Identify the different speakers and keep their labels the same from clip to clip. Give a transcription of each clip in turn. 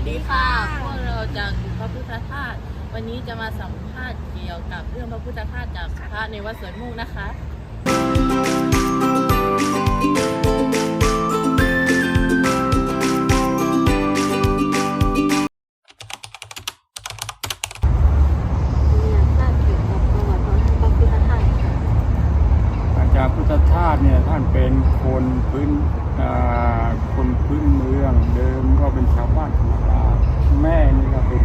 Speaker 1: วัสดีค่ะ พวกเราจากพระพุทธธาตุวันนี้จะมาสัมภาษณ์เกี่ยวกับเรื่องพระพุทธธาตุจากพระในวัดสวนมุกนะคะ
Speaker 2: ท่าน
Speaker 3: เป็นคนพื้นคนพื้นเมืองเดิมก็เป็นชาวบ้านธรรมดาแม่นี่ก็เป็น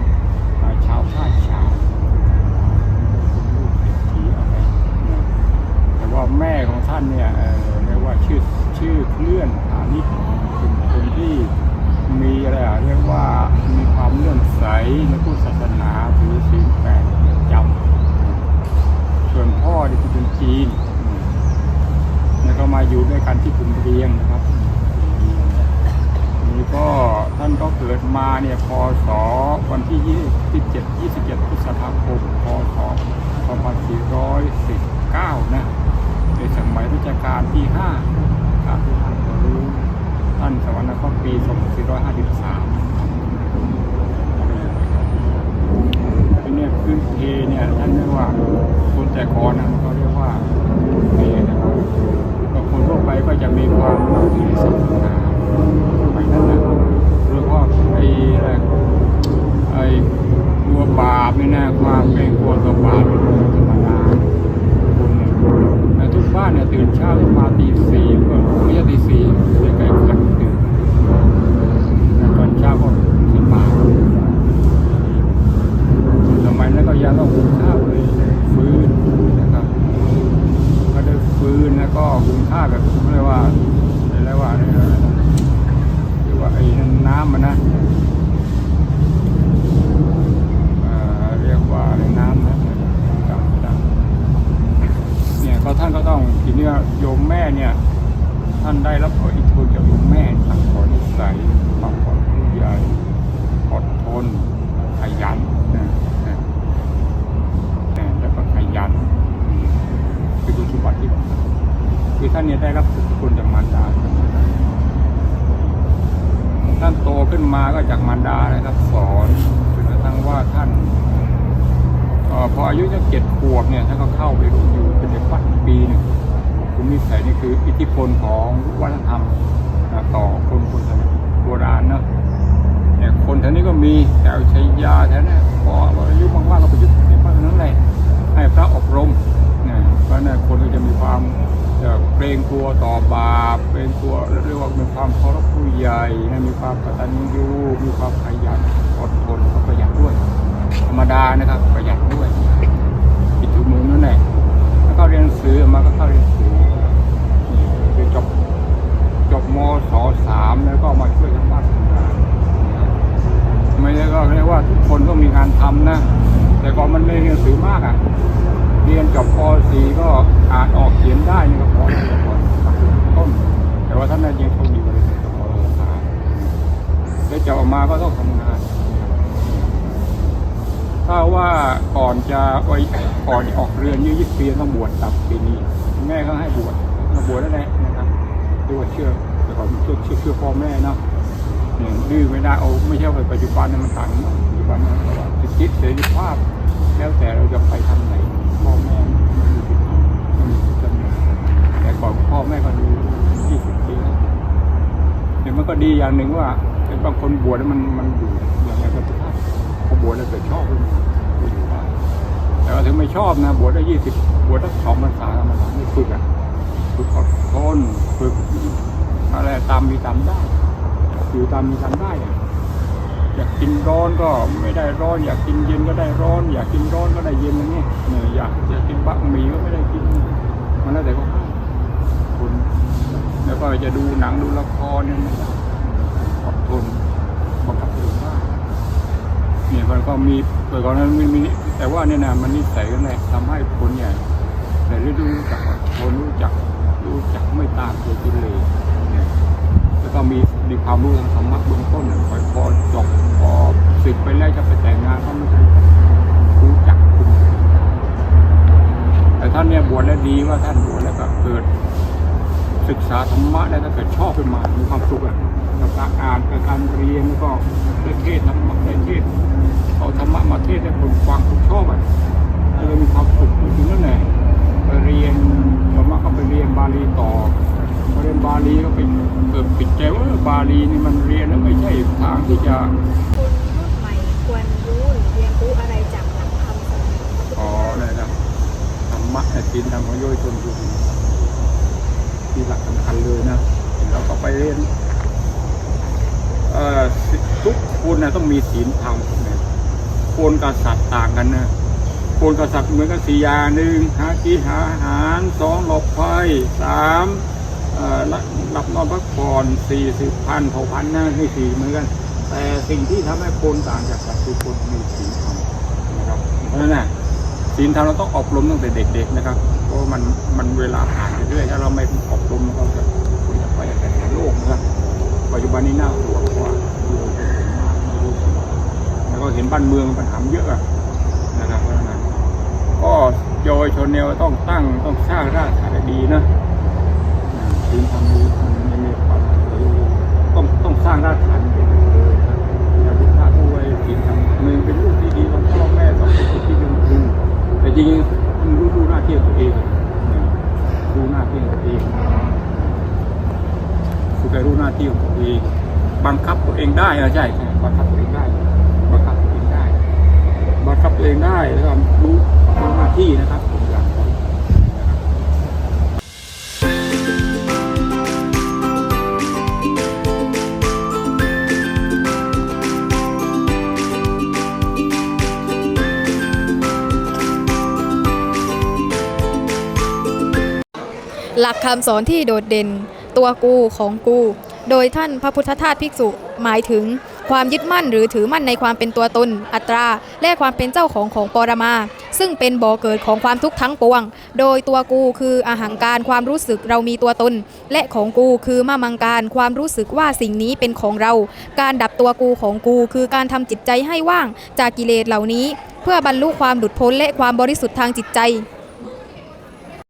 Speaker 3: ชาวท่าชาวเป็นลูกเศรษฐีอะไรแต่ว่าแม่ของท่านเนี่ยเรียกว่าชื่อชื่อเคลื่อนฐานิชเป็นคนที่มีอะไรเรียกว่ามีความเลื่อมใสในพุทธศาสนาถือศีลแปดจำส่วนพ่อที่เป็นจีนอืมแล้วก็มาอยู่ด้วย กันที่ภูมิเรียงนะครับนี่ก็ท่านก็เกิดมาเนี่ยพศวันที่27 27พฤษภาคมพศ2419นะในสมัยรัชกาลที่5การที่5ก็รู้ท่านสวรรคตปี 2453ทีเนี่ยพื้นเพเนี่ยท่านเรียกว่าคนแต่ก่อนนะเขาเรียกว่า ครัวต่อบาเป็นเรื่องธรรมดาคนเนี่ยแต่ทุกบ้านเนี่ยตื่นเช้าขึ้นมาตีสี่ก็ไม่ใช่ตีสี่เรียกไก่ขันตื่นแต่ตอนเช้าก็ขึ้นมาสมัยนั้นก็ยังต้องหุงข้าวเลยฟื้นนะครับ ก็ได้ฟื้นแล้วก็หุงข้าวแบบเรียกว่าเรียกว่าอะไรนะเรียกว่าไอ้น้ำมันนะเอ่อเรียกว่าอะไรน้ำนะจำไม่ได้เนี่ยก็ท่านก็ต้องทีเนี้ยโยมแม่เนี่ย ท่านได้รับอิทธิพลจากโยมแม่สั่งสอนนิสัยความขอนผู้ใหญ่อดทนขยันนะนะนะแล้วก็ขยันอืมคือคุณสมบัติที่คือท่านเนี่ย ได้รับอิทธิพลจากมารดาท่านโตขึ้นมาก็จากมารดานะครับ สอนจนกระทั่งว่าท่านออพออายุจะเจ็ดขวบเนี่ยท่านก็เข้าไปอยู่เป็นเด็กวัดปีหนึ่งคุณนิสัยนี่คืออิทธิพลของวัฒนธรรมต่อคนคนโบราณเนอะเนี่ยคนแถวนี้ก็มีแถวชัยยาแถวนี้พออายุมากๆก็ไปยึดติดมากนั้นแหละให้พระอบรมเนี่ยเพราะนั้นคนก็จะมีความ จะเกรงกลัวต่อบาปเกรงกลัวเรียกว่ามีความเคารพผู้ใหญ่นะมีความกตัญญูมีความขยันอดทนก็ประหยัดด้วย ธรรมดานะครับประหยัดด้วยปิดถุมือนั่นแหละแล้วก็เรียนหนังสือมาก็เข้าเรียนหนังสือนี่คือจบจบมศสามแล้วก็มาช่วยทางบ้านทำงานไม่ได้ก็เรียกว่าทุกคนก็มีงานทำนะ แต่ก่อนมันไม่เรียนหนังสือมากอะ เรียนจบป .4 ก็อ่านออกเขียนได้นี่ก็พอแล้วก่อต้น แต่ว่าท่านนั้นยังโชคดีกว่าเลยจบป .3 แล้วจะออกมาก็ต้องทำงาน ถ้าว่าก่อนจะไว้ก่อนออกเรือนยี่สิบปีต้องบวชตับปีนี้ แม่ก็ให้บวชมาบวชนั่นแหละนะครับด้วยว่าเชื่อแต่ก่อนเชื่อเชื่อเชื่อพ่อแม่เนาะเนี่ยดื้อไม่ได้เอาไม่ใช่ว่าปัจจุบันเนยมันต่างปัจจุบันนยเพราะว่าสิทธิเสรีภาพ แล้วแต่เราจะไปทางไหน พ่อแม่ม่มีสิทธิ์ไม่มีสิทธิ์กำแต่ก่อนพ่อแม่ก็ดูยี่สิบปีแล้วเดี๋ยวมันก็ดีอย่างหนึ่งว่าเป็นบางคนบวชแล้วมันมันอยู่อย่างไรก็สุภาพพอบวชแล้วเกิดชอบขึ้นมาก็อยู่ได้แต่ว่าถึงไม่ชอบนะบวชได้ยี่สิบบวชได้สองพรรษาธรรมดาไม่ฝึกอะฝึกอดทนฝึกอะไรตามมีตามได้ อยู่ตามมีตามได้อะ อยากกินร้อนก็ไม่ได้ร้อน อยากกินเย็นก็ได้ร้อน อยากกินร้อนก็ได้เย็นอย่างนี้เนี่ยอยากจะกินบะหมี่ก็ไม่ได้กิน มันแล้วแต่เขาให้คุณแล้วก็จะดูหนังดูละครเนี่ยอดทนบังคับตัวเองได้เนี่ยมันก็มีเกิดก่อนนั้นม่มีแต่ว่าเนี่ยนะมันนิสัยกันแหละทำให้คนใหญ่แต่รู้จักอดคนรู้จักรู้จักไม่ตามตัวกิเลส แล้วก็มีมีความรู้ทางธรรมะเบื้องต้นคอยพอจบพอสึกไปแล้วจะไปแต่งงานก็ไม่ใช่รู้จักคุมแต่ท่านเนี่ยบวชแล้วดีว่าท่านบวชแล้วก็เกิด ศึกษาธรรมะแล้วถ้าเกิดชอบขึ้นมามีความสุขอะกับการอ่านกับการเรียนแล้วก็ได้เทศน์ธรรมะได้เทศเอาธรรมะมาเทศให้คนฟังคนชอบอะแล้วก็มีความสุขถึงนั่นแหละไปเรียนธรรมะก็ไปเรียนบาลีต่อพอเรียนบาลีก็ไปเปิด ใจว่าบาลีนี่มันเรียนแล้วไม่ใช่ทางที่จะ
Speaker 2: คนรุ่นใหม่ควรรู้หรือเรียนรู้อะไรจากหลักคำสอนของพระพุทธ
Speaker 3: อ๋อ
Speaker 2: เจ้า
Speaker 3: นั่นนะธรรมะในศีลธรรมของโยชนคือที่หลักสำคัญเลยนะเราก็ไปเรียนเอ่อทุกคนนะต้องมีศีลธรรมนะคนกับสัตว์ต่างกันนะคนกับสัตว์เหมือนกันสี่ยาหนึ่งหากินหาอาหารสองหลบภัยสาม หลับนอนพักผ่อนสี่สิบพันเผ่าพันธุ์นะนี่สี่เหมือนกัน แต่สิ่งที่ทำให้คนต่างจากสัตว์คือคนมีศีลธรรมนะครับเพราะฉะนั้นนะศีลธรรมเราต้องอบรมตั้งแต่เด็ก ๆ นะครับ เพราะมันมันเวลาผ่านไปเรื่อยถ้าเราไม่อบรมเราจะคุยไปแต่ในโลกนะครับปัจจุบันนี้น่าห่วเพราะว่าดูเป็นคนมากไม่รู้คนมาแล้วก็เห็นบ้านเมืองปัญหาเยอะอะนะครับเพราะฉะนั้นก็เยาวชนเนี่ยต้องตั้งต้องสร้างรากฐานดีนะ ศีลธรรมนี้มันไม่มีความต้องต้องสร้างรากฐานให้ดีเลยนะอย่าพุทธะผู้ว้ศีลธรรมหนึ่งเป็นลูกที่ดีของพ่อแม่สองเป็นคนที่เป็นครูแต่จริงๆต้รู้ดูหน้าที่ตัวเองดูหน้าที่ตัวเองคือไปรู้หน้าที่ของตัวเองบังคับตัวเองได้ออใช่ใช่บังคับตัวเองได้บังคับตัวเองได้บังคับตัวเองได้แล้วก็รู้หน้าที่นะครับ
Speaker 4: หลักคำสอนที่โดดเด่น ตัวกูของกู โดยท่านพระพุทธทาสภิกษุ หมายถึง ความยึดมั่นหรือถือมั่นในความเป็นตัวตน อัตรา และความเป็นเจ้าของของปรมา ซึ่งเป็นบ่อเกิดของความทุกข์ทั้งปวง โดยตัวกูคืออาหังการความรู้สึกเรามีตัวตน และของกูคือมามังการความรู้สึกว่าสิ่งนี้เป็นของเรา การดับตัวกูของกู คือการทำจิตใจให้ว่างจากกิเลสเหล่านี้ เพื่อบรรลุความหลุดพ้นและความบริสุทธิ์ทางจิตใจ